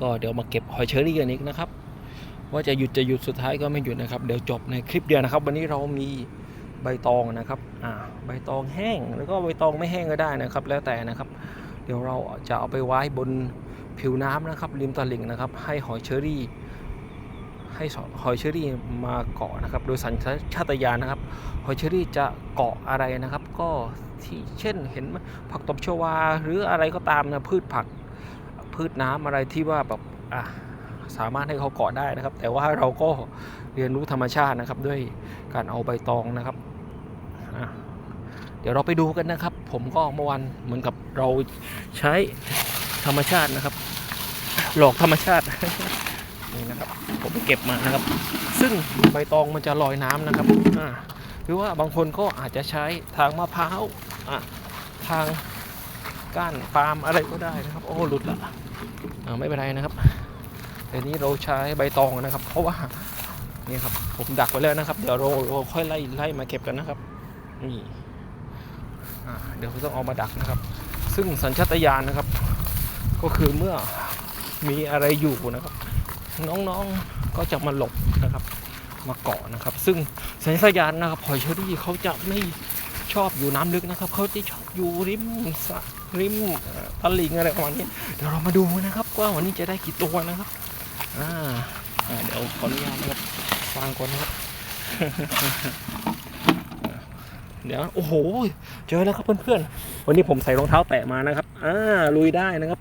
ก็เดี๋ยวมาเก็บหอยเชอรี่กันอีกนะครับ ว่าจะหยุดจะหยุดสุดท้ายก็ไม่หยุดนะครับ เดี๋ยวจบในคลิปเดียวนะครับ วันนี้เรามีใบตองนะครับอ่าใบตองแห้งแล้วก็ใบตองไม่แห้งก็ได้นะครับ แล้วแต่นะครับ เดี๋ยวเราจะเอาไปไว้บนผิวน้ำนะครับริมตลิ่งนะครับ ให้หอยเชอรี่ให้หอยเชอรี่มาเกาะนะครับ โดยสัญชาตญาณนะครับหอยเชอรี่จะเกาะอะไรนะครับ ก็ที่เช่นเห็นผักตบชวาหรืออะไรก็ตามนะพืชผัก พืชน้ำอะไรที่ว่าแบบอะสามารถให้เขาเกาะได้นะครับ แต่ว่าเราก็เรียนรู้ธรรมชาตินะครับ ด้วยการเอาใบตองนะครับ เดี๋ยวเราไปดูกันนะครับ ผมก็เมื่อวันเหมือนกับเราใช้ธรรมชาตินะครับ หลอกธรรมชาตินี่นะครับ ผมไปเก็บมานะครับ ซึ่งใบตองมันจะลอยน้ำนะครับหรือว่าบางคนก็อาจจะใช้ทางมะพร้าวทาง ก้านปาล์มอะไรก็ได้นะครับ โอ้หลุดละไม่เป็นไรนะครับแต่นี้เราใช้ใบตองนะครับ เพราะว่านี่ครับผมดักไว้แล้วนะครับ เดี๋ยวเราเราค่อยไล่ไล่มาเก็บกันนะครับนี่เดี๋ยวเราต้องเอามาดักนะครับ ซึ่งสัญชาตญาณนะครับ ก็คือเมื่อมีอะไรอยู่นะครับ น้องๆก็จะมาหลบนะครับ มาเกาะนะครับ ซึ่งสัญชาตญาณนะครับหอยเชอรี่เขาจะไม่ชอบอยู่น้ำลึกนะครับเขาจะชอบอยู่ริมสระ ริมตลิ่งอะไรประมาณนี้เดี๋ยวเรามาดูนะครับว่าวันนี้จะได้กี่ตัวนะครับอ่าเดี๋ยวขออนุญาตนะครับวางก่อนนะครับเดี๋ยวโอ้โหเจอแล้วครับเพื่อนๆวันนี้ผมใส่รองเท้าแตะมานะครับอ่าลุยได้นะครับ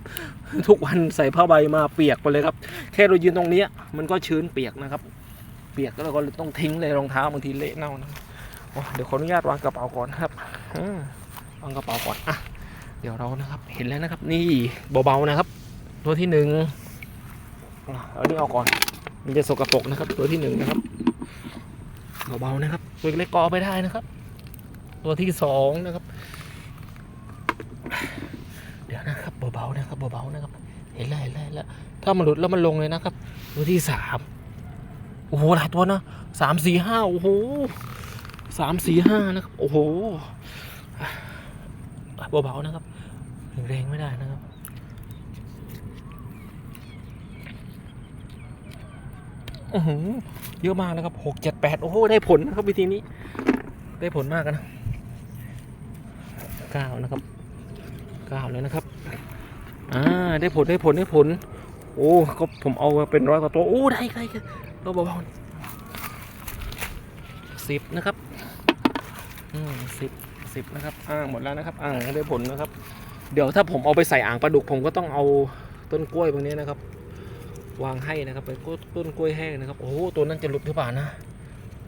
ทุกวันใส่ผ้าใบมาเปียกไปเลยครับ แค่เรายืนตรงเนี้ยมันก็ชื้นเปียกนะครับ เปียกแล้วเราก็ต้องทิ้งเลยรองเท้าบางทีเละเน่านะเดี๋ยวขออนุญาตวางกระเป๋าก่อนนะครับวางกระเป๋าก่อนอะ เดี๋ยวเรานะครับเห็นแล้วนะครับ นี่เบาๆนะครับ ตัวที่หนึ่งอะเอานี้เอาก่อน มันจะสกปรกนะครับ ตัวที่หนึ่งนะครับเบาๆนะครับตัวเล็กก็เอาไปได้นะครับ ตัวที่สองนะครับ เดี๋ยวนะครับเบาๆนะครับเบาๆนะครับ เห็นแล้วเห็นแล้วแล้วถ้ามันหลุดแล้วมันลงเลยนะครับ ตัวที่สามโอ้โหหลายตัวนะสามสี่ห้าโอ้โหสามสี่ห้านะครับ โอ้โห เบาๆนะครับแรงไม่ได้นะครับเยอะมากนะครับหกเจ็ดแปดโอ้โหได้ผลนะครับวิธีนี้ ได้ผลมากนะเก้านะครับเก้าแล้วนะครับ อ่า ได้ผลได้ผลได้ผล โอ้ก็ผมเอามาเป็นร้อยกว่าตัว โอ้ ได้ได้ตัวเบาๆสิบนะครับ อืมสิบ สิบนะครับอ่างหมดแล้วนะครับอ่างได้ผลนะครับ เดี๋ยวถ้าผมเอาไปใส่อ่างปลาดุก ผมก็ต้องเอาต้นกล้วยพวกนี้นะครับ วางให้นะครับเป็นต้นกล้วยแห้งนะครับ โอ้ตัวนั้นจะหลุดหรือเปล่านะ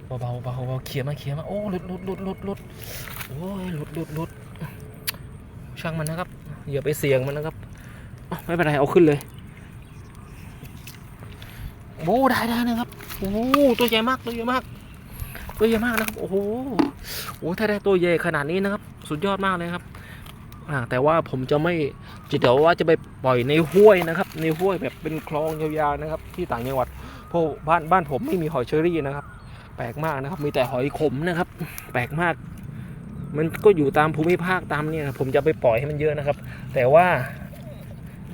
เบาๆเบาเบาเขี่ยมาเขี่ยมา โอ้หลุดหลุดหลุดหลุดหลุดโอ้ยหลุดหลุดหลุดช่างมันนะครับ อย่าไปเสี่ยงมันนะครับ ไม่เป็นไร เอาขึ้นเลยโอ้ได้ได้นะครับ โอ้ตัวใหญ่มาก ตัวใหญ่มาก ตัวใหญ่มากนะครับ โอ้โหโอ้ถ้าได้ตัวใหญ่ขนาดนี้นะครับ สุดยอดมากเลยครับอ่าแต่ว่าผมจะไม่จะเดี๋ยวว่าจะไปปล่อยในห้วยนะครับ ในห้วยแบบเป็นคลองยาวๆนะครับ ที่ต่างจังหวัดเพราะบ้านบ้านผมไม่มีหอยเชอรี่นะครับ แปลกมากนะครับ มีแต่หอยขมนะครับ แปลกมาก มันก็อยู่ตามภูมิภาคตามเนี่ยผมจะไปปล่อยให้มันเยอะนะครับ แต่ว่า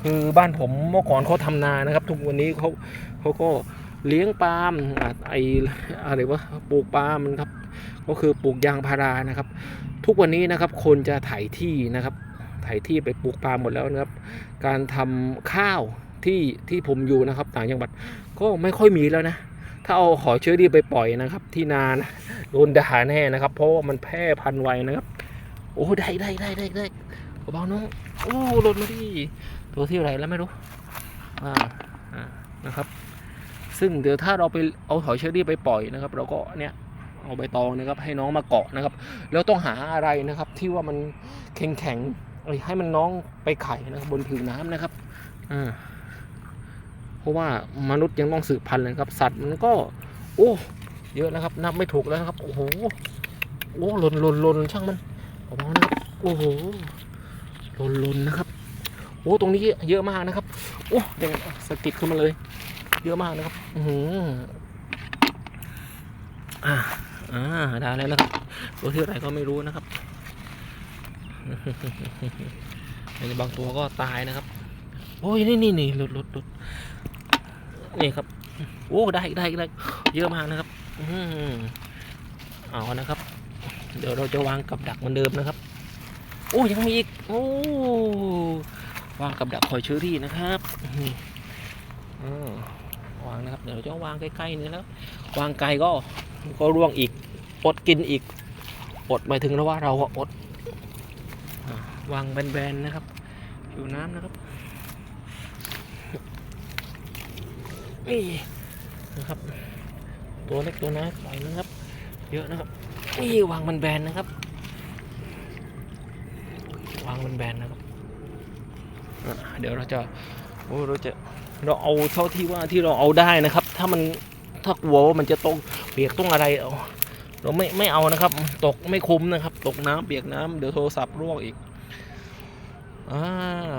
คือบ้านผมเมื่อก่อนเขาทำนานะครับ ทุกวันนี้เขาเขาก็ เลี้ยงปาล์มไออะไรวะปลูกปาล์มนครับ ก็คือปลูกยางพารานะครับ ทุกวันนี้นะครับคนจะไถที่นะครับ ไถที่ไปปลูกปาล์มหมดแล้วนะครับ การทำข้าวที่ที่ผมอยู่นะครับต่างจังหวัดก็ไม่ค่อยมีแล้วนะถ้าเอาหอยเชอรี่ไปปล่อยนะครับ ที่นานโดนด่าแน่นะครับ เพราะว่ามันแพร่พันธุ์ไวนะครับ โอ้ได้ได้ได้ได้ได้เบาน้องโอ้หล่นมาดิตัวที่อะไรแล้วไม่รู้อ่าอ่านะครับ ซึ่งเดี๋ยวถ้าเราไปเอาหอยเชอรี่ไปปล่อยนะครับ เราก็เนี่ยเอาใบตองนะครับให้น้องมาเกาะนะครับ แล้วต้องหาอะไรนะครับที่ว่ามันแข็งแข็งให้มันน้องไปไข่นะครับบนผิวน้ำนะครับอ่าเพราะว่ามนุษย์ยังต้องสืบพันธุ์เลยครับ สัตว์มันก็ โอ้เยอะนะครับนับไม่ถูกแล้วนะครับ โอ้โหโอ้หล่นหล่นหล่นช่างมันเบานะครับโอ้โหหล่นหล่นนะครับ โอ้ตรงนี้เยอะมากนะครับโอ้เด้งสะกิดขึ้นมาเลย เยอะมากนะครับอืออ่าอ่าได้แล้วนะครับตัวที่อะไรก็ไม่รู้นะครับในบางตัวก็ตายนะครับ โอ้ยนี่นี่นี่หลุดหลุดหลุดนี่ครับโอ้ได้ได้ได้เยอะมากนะครับอืมเอานะครับ เดี๋ยวเราจะวางกับดักเหมือนเดิมนะครับ โอ้ยังมีอีกโอ้วางกับดักคอยเชอรี่นะครับนี่อืม วางนะครับ เดี๋ยวจะวางใกล้ๆนี่แล้ววางไกลก็ก็ร่วงอีก อดกินอีก อดหมายถึงแล้วว่าเราอะอดอวางแบนๆนะครับผิวน้ำนะครับนี่นะครับ ตัวเล็กตัวน้อยปล่อยนะครับ เยอะนะครับนี่วางมันแบนนะครับ วางมันแบนนะครับ เดี๋ยวเราจะโอ้เราจะ เราเอาเท่าที่ว่าที่เราเอาได้นะครับ ถ้ามันถ้ากลัวว่ามันจะตกเปียกต้องอะไรเอาเราไม่ไม่เอานะครับ ตกไม่คุ้มนะครับ ตกน้ำเปียกน้ำเดี๋ยวโทรศัพท์ร่วงอีกอ่า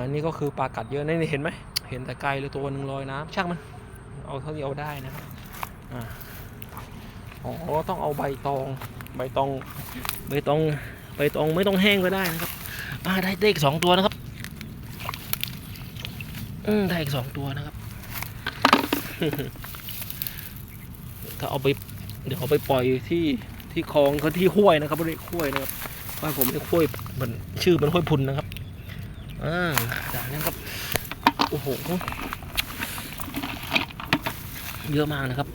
นี่ก็คือปลากัดเยอะนี่เห็นไหมเห็นแต่ไกลเลยตัวหนึ่งลอยน้ำช่างมัน เอาเท่าที่เอาได้นะครับอ่าอ๋อต้องเอาใบตอง ใบตองใบตองใบตองไม่ต้องแห้งก็ได้นะครับอ่าได้ได้อีกสองตัวนะครับ อืมได้อีกสองตัวนะครับ ถ้าเอาไป เดี๋ยวเอาไปปล่อยที่ที่คลองเขาที่ห้วยนะครับไม่ได้ห้วยนะครับบ้านผมเรียกห้วยมันชื่อมันห้วยพุนนะครับอ่าได้นะครับโอ้โหเยอะมากนะครับ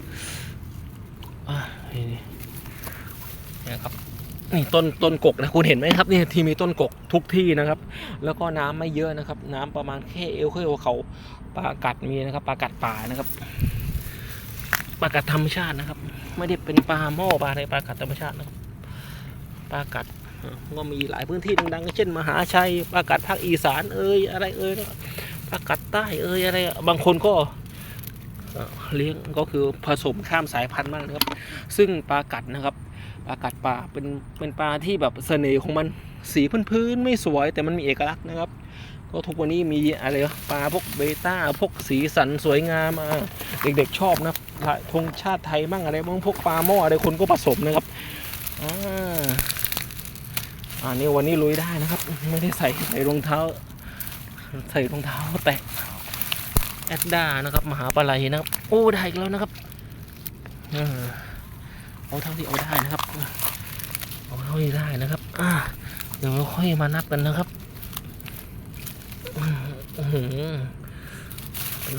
อ่านี่นะครับ นี่ต้นต้นกกนะคุณเห็นไหมครับนี่ที่มีต้นกกทุกที่นะครับ แล้วก็น้ำไม่เยอะนะครับ น้ำประมาณแค่เอวแค่เอวเขาปลากัดมีนะครับปลากัดป่านะครับปลากัดธรรมชาตินะครับ ไม่ได้เป็นปลาหม้อปลาอะไรปลากัดธรรมชาตินะครับปลากัดเอ่อก็มีหลายพื้นที่ดังๆเช่น มหาชัยปลากัดภาคอีสานเอ่ยอะไรเอ่ยปลากัดใต้เอ่ยอะไรบางคนก็เอ่อเลี้ยงก็คือผสมข้ามสายพันธุ์มากนะครับ ซึ่งปลากัดนะครับ ปลากัดป่าเป็นเป็นปลาที่แบบเสน่ห์ของมันสีพื้นๆไม่สวยแต่มันมีเอกลักษณ์นะครับ ก็ทุกวันนี้มีอะไรปลาพวกเบต้าพวกสีสันสวยงามเด็กๆชอบนะธงชาติไทยบ้างอะไรบ้างพวกปลาหม้ออะไรคนก็ผสมนะครับอ่าอ่านี่วันนี้ลุยได้นะครับ ไม่ได้ใส่ใส่รองเท้า ใส่รองเท้าแตะแอดด้านะครับมหาปลาไหลนะครับ โอ้ได้อีกแล้วนะครับเออ เอาเท่าที่เอาได้นะครับ เอาเท่าที่ได้นะครับ อ่าเดี๋ยวเราค่อยมานับกันนะครับ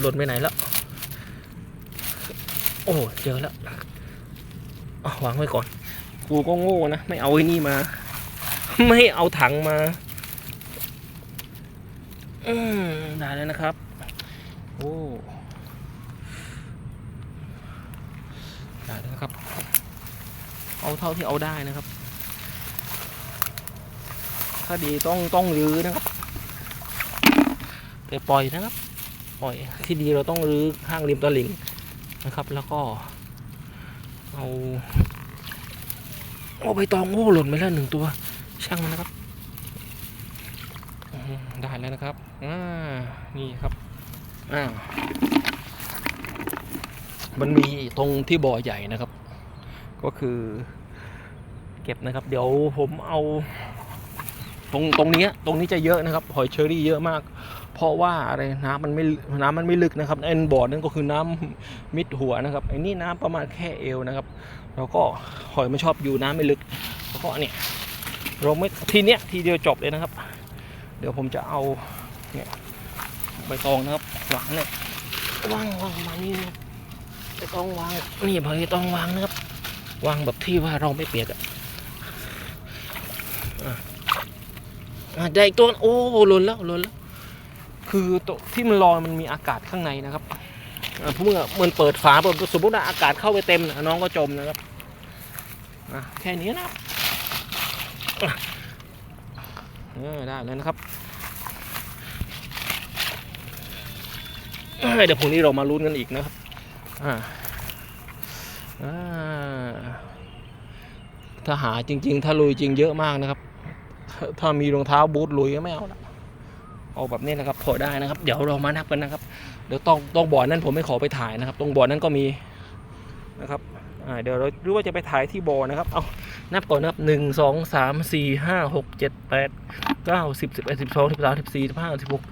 หล่นไปไหนแล้ว โอ้เจอแล้ววางไว้ก่อน กูก็โง่นะ ไม่เอาไอ้นี่มา ไม่เอาถังมาอืมได้แล้วนะครับ โอ้ได้แล้วนะครับ เอาเท่าที่เอาได้นะครับ ถ้าดีต้องต้องรื้อนะครับแต่ปล่อยนะครับ ปล่อยที่ดีเราต้องรื้อข้างริมตลิ่งนะครับ แล้วก็ เอาโอ้ใบตองโอ้หล่นไปแล้วหนึ่งตัว ช่างมันนะครับได้แล้วนะครับอ่านี่ครับอ่ามันมีตรงที่บ่อใหญ่นะครับ ก็คือเก็บนะครับ เดี๋ยวผมเอาตรงตรงนี้ตรงนี้จะเยอะนะครับหอยเชอรี่เยอะมาก เพราะว่าอะไรน้ำมันไม่น้ำมันไม่ลึกนะครับไอ้บ่อนั่นก็คือน้ำมิดหัวนะครับไอ้นี่น้ำประมาณแค่เอวนะครับ แล้วก็หอยมันชอบอยู่น้ำไม่ลึกแล้วก็เนี่ยเราไม่ทีเนี้ยทีเดียวจบเลยนะครับ เดี๋ยวผมจะเอาเนี่ยใบตองนะครับวางเนี่ยวางวางมานี่ใบตองวางนี่ใบตองวางนะครับ วางแบบที่ว่าเราไม่เปียกอะอะอะได้อีกตัวโอ้หล่นแล้วหล่นแล้ว คือตัวที่มันลอยมันมีอากาศข้างในนะครับอะเมื่อมันเปิดฝาเปิดสมมติว่าอากาศเข้าไปเต็มน้องก็จมนะครับแค่นี้นะเออได้แล้วนะครับเดี๋ยวพรุ่งนี้เรามาลุ้นกันอีกนะครับ อ่าอ่า ถ้าหาจริง ๆ ถ้าลุยจริงเยอะมากนะครับ ถ้ามีรองเท้าบูทลุยก็ไม่เอาละเอาแบบนี้นะครับพอได้นะครับ เดี๋ยวเรามานับกันนะครับ เดี๋ยวต้องต้องบ่อนั้นผมไม่ขอไปถ่ายนะครับ ตรงบ่อนั้นก็มีนะครับเดี๋ยวเราหรือว่าจะไปถ่ายที่บ่อนะครับ เอานับก่อนนะครับหนึ่งสองสามสี่ห้าหกเจ็ดแปดเก้าสิบสิบเอ็ดสิบสองสิบสามสิบสี่สิบห้าสิบหก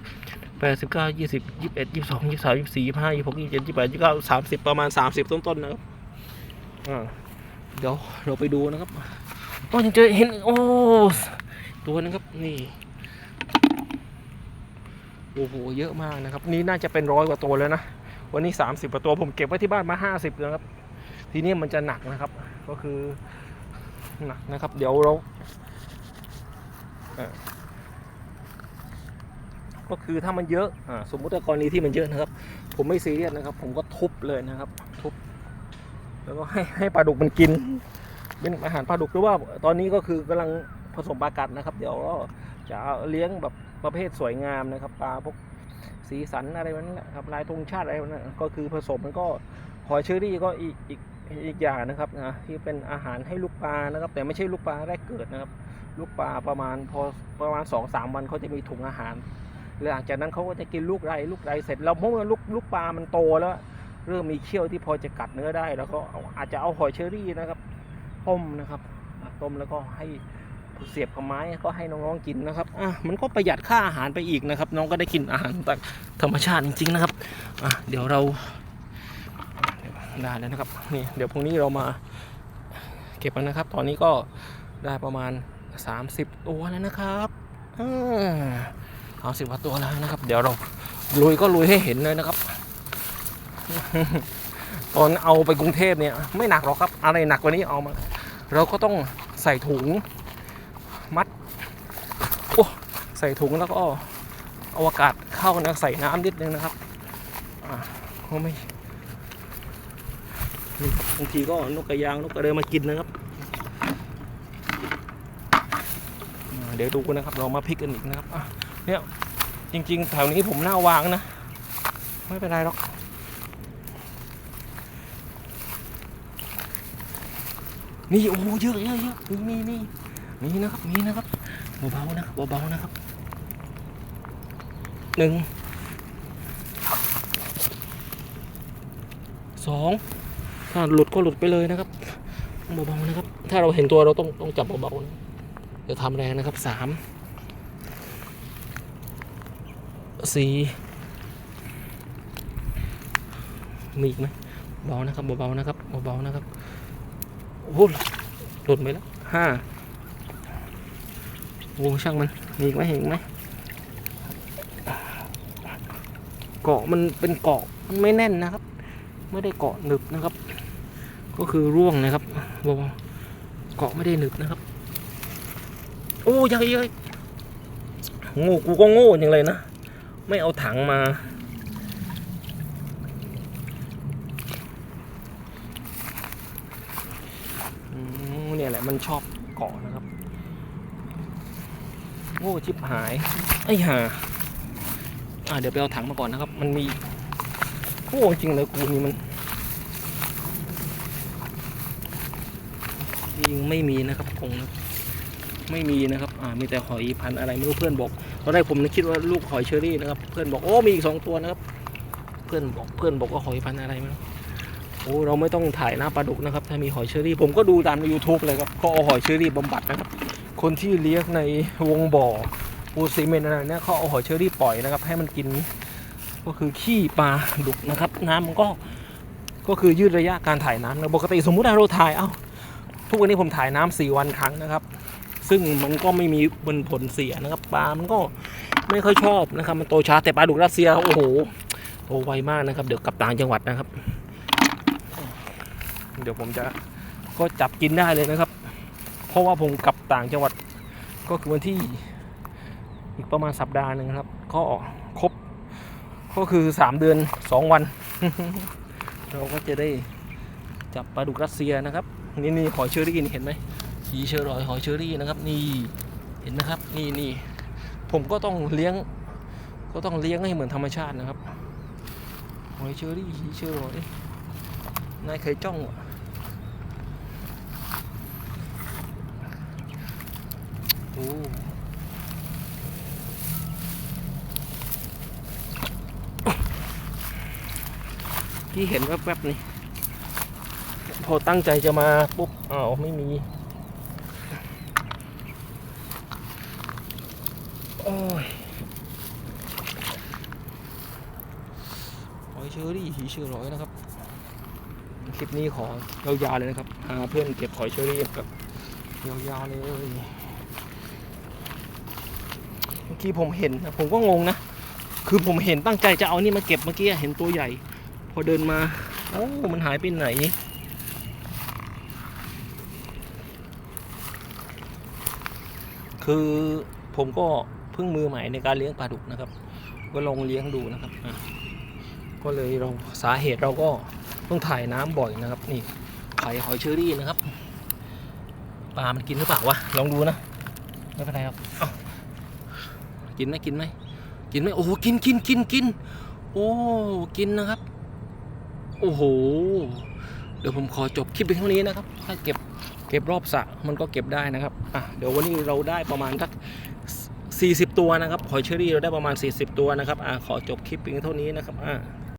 แปดสิบเก้ายี่สิบยี่สิบเอ็ดยี่สิบสองยี่สิบสามยี่สิบสี่ยี่สิบห้ายี่สิบหกยี่สิบเจ็ดยี่สิบแปดยี่สิบเก้าสามสิบประมาณสามสิบต้นๆนะครับ เดี๋ยวเราไปดูนะครับก็ยังเจอเห็นโอ้ตัวนะครับนี่โอ้โหเยอะมากนะครับ นี่น่าจะเป็นร้อยกว่าตัวแล้วนะวันนี้สามสิบกว่าตัวผมเก็บไว้ที่บ้านมาห้าสิบนะครับทีนี้มันจะหนักนะครับ ก็คือหนักนะครับ เดี๋ยวเราก็คือถ้ามันเยอะอ่าสมมุติว่ากรณีที่มันเยอะนะครับ ผมไม่ซีเรียสนะครับ ผมก็ทุบเลยนะครับ ทุบ แล้วก็ให้ให้ปลาดุกมันกิน เป็นอาหารปลาดุกหรือว่าตอนนี้ก็คือกำลังผสมปลากัดนะครับ เดี๋ยวก็จะเลี้ยงแบบประเภทสวยงามนะครับปลาพวกสีสันอะไรแบบนั้นแหละครับลายธงชาติอะไรแบบนั้นก็คือผสมมันก็หอยเชอรี่ก็อีกอีกอีกอย่างนะครับนะที่เป็นอาหารให้ลูกปลานะครับ แต่ไม่ใช่ลูกปลาแรกเกิดนะครับ ลูกปลาประมาณพอประมาณสองสามวันเขาจะมีถุงอาหารหลังจากนั้นเขาก็จะกินลูกไรลูกไรเสร็จแล้วเมื่อลูกลูกปลามันโตแล้ว เริ่มมีเขี้ยวที่พอจะกัดเนื้อได้ แล้วก็อาจจะเอาหอยเชอรี่นะครับต้มนะครับต้มแล้วก็ให้เสียบกับไม้ก็ให้น้องๆกินนะครับอะมันก็ประหยัดค่าอาหารไปอีกนะครับ น้องก็ได้กินอาหารจากธรรมชาติจริงๆนะครับอะเดี๋ยวเราได้แล้วนะครับนี่เดี๋ยวพรุ่งนี้เรามาเก็บกันนะครับ ตอนนี้ก็ได้ประมาณ 30 ตัวแล้วนะครับอ่าเอาสิบกว่าตัวแล้วนะครับ เดี๋ยวเราลุยก็ลุยให้เห็นเลยนะครับ ตอนเอาไปกรุงเทพเนี่ยไม่หนักหรอกครับ อะไรหนักกว่านี้เอามา เราก็ต้องใส่ถุงมัดโอ้ใส่ถุงแล้วก็เอาอากาศเข้านะใส่น้ำนิดนึงนะครับอ่าก็ไม่บางทีก็นกกระยางนกกระเดยมากินนะครับ เดี๋ยวดูกันนะครับ เรามาพลิกกันอีกนะครับเนี่ยจริง ๆ แถวนี้ผมหน่าวางนะ ไม่เป็นไรหรอก นี่โอ้เยอะเยอะเยอะนี่นี่นี่นี่นะครับนี่นะครับเบาๆนะครับเบาๆนะครับหนึ่งสองถ้าหลุดก็หลุดไปเลยนะครับเบาๆนะครับ ถ้าเราเห็นตัวเราต้องต้องจับเบาๆนะอย่าทำแรงนะครับสามสี่มีอีกไหมเบานะครับเบาๆนะครับเบาๆนะครับ โอ้โหหลุดไปแล้วห้าโอ้ช่างมันมีอีกไหมเห็นอีกไหมเกาะมันเป็นเกาะมันไม่แน่นนะครับ ไม่ได้เกาะหนึบนะครับ ก็คือร่วงนะครับบอกว่าเกาะไม่ได้หนึบนะครับ โอ้ยังยังโง่กูก็โง่อย่างเลยนะ ไม่เอาถังมา อื มันชอบเกาะนะครับ โอ้ชิบหาย ไอ้ห่าอ่าเดี๋ยวไปเอาถังมาก่อนนะครับ มันมีโอ้จริงเลยกูนี่มันจริงไม่มีนะครับคงนะไม่มีนะครับ อ่า มีแต่หอยพันธ์อะไรไม่รู้เพื่อนบอกตอนแรกผมนึกคิดว่าลูกหอยเชอรี่นะครับ เพื่อนบอกโอ้มีอีกสองตัวนะครับ เพื่อนบอกเพื่อนบอกว่าหอยพันธ์อะไรไม่รู้ โอ้เราไม่ต้องถ่ายหน้าปลาดุกนะครับ ถ้ามีหอยเชอรี่ ผมก็ดูตามใน YouTube เลยครับเขาเอาหอยเชอรี่บำบัดนะครับ คนที่เลี้ยงในวงบ่อปูซีเมนต์อะไรเนี่ยเขาเอาหอยเชอรี่ปล่อยนะครับ ให้มันกินก็คือขี้ปลาดุกนะครับ น้ำมันก็ก็คือยืดระยะการถ่ายน้ำนะปกติสมมุติเราถ่ายเอ้าทุกวันนี้ผมถ่ายน้ำสี่วันครั้งนะครับ ซึ่งมันก็ไม่มีมันผลเสียนะครับปลา มันก็ไม่ค่อยชอบนะครับ มันโตช้าแต่ปลาดุกรัสเซียโอ้โหโตไวมากนะครับ เดี๋ยวกลับต่างจังหวัดนะครับ เดี๋ยวผมจะก็จับกินได้เลยนะครับ เพราะว่าผมกลับต่างจังหวัดก็คือวันที่อีกประมาณสัปดาห์หนึ่งครับ ก็ครบก็คือสามเดือนสองวัน เราก็จะได้จับปลาดุกรัสเซียนะครับ นี่นี่หอยเชอรี่นี่เห็นไหมสีเชอรอยหอยเชอรี่นะครับ นี่เห็นนะครับ นี่นี่ผมก็ต้องเลี้ยง ก็ต้องเลี้ยงให้เหมือนธรรมชาตินะครับหอยเชอรี่สีเชอรอย นายเคยจ้องอะโอ้ที่เห็นแวบๆนี่ พอตั้งใจจะมา ปุ๊บอ้าวไม่มีโอ้ยเชอรี่หีเชอร้อยนะครับ คลิปนี้ขอยาวๆเลยนะครับพาเพื่อนเก็บหอยเชอรี่แบบยาวๆเลยเมื่อกี้ผมเห็นนะผมก็งงนะ คือผมเห็นตั้งใจจะเอานี่มาเก็บเมื่อกี้เห็นตัวใหญ่ พอเดินมาเอ้ามันหายไปไหนคือผมก็เพิ่งมือใหม่ในการเลี้ยงปลาดุกนะครับ ก็ลองเลี้ยงดูนะครับ ก็เลยเราสาเหตุเราก็ ต้องถ่ายน้ำบ่อยนะครับ นี่ไข่หอยเชอรี่นะครับปลา มันกินหรือเปล่าวะ ลองดูนะ ไม่เป็นไรครับกินไหมกินไหมกินไหมโอ้โหกินกินกินกิน โอ้ กินนะครับ โอ้โห เดี๋ยวผมขอจบคลิปเพียงเท่านี้นะครับ ถ้าเก็บเก็บรอบสระมันก็เก็บได้นะครับ อะ เดี๋ยววันนี้เราได้ประมาณสัก40 ตัวนะครับ หอยเชอรี่เราได้ประมาณ 40 ตัวนะครับ อ่าขอจบคลิปเพียงเท่านี้นะครับ อ่า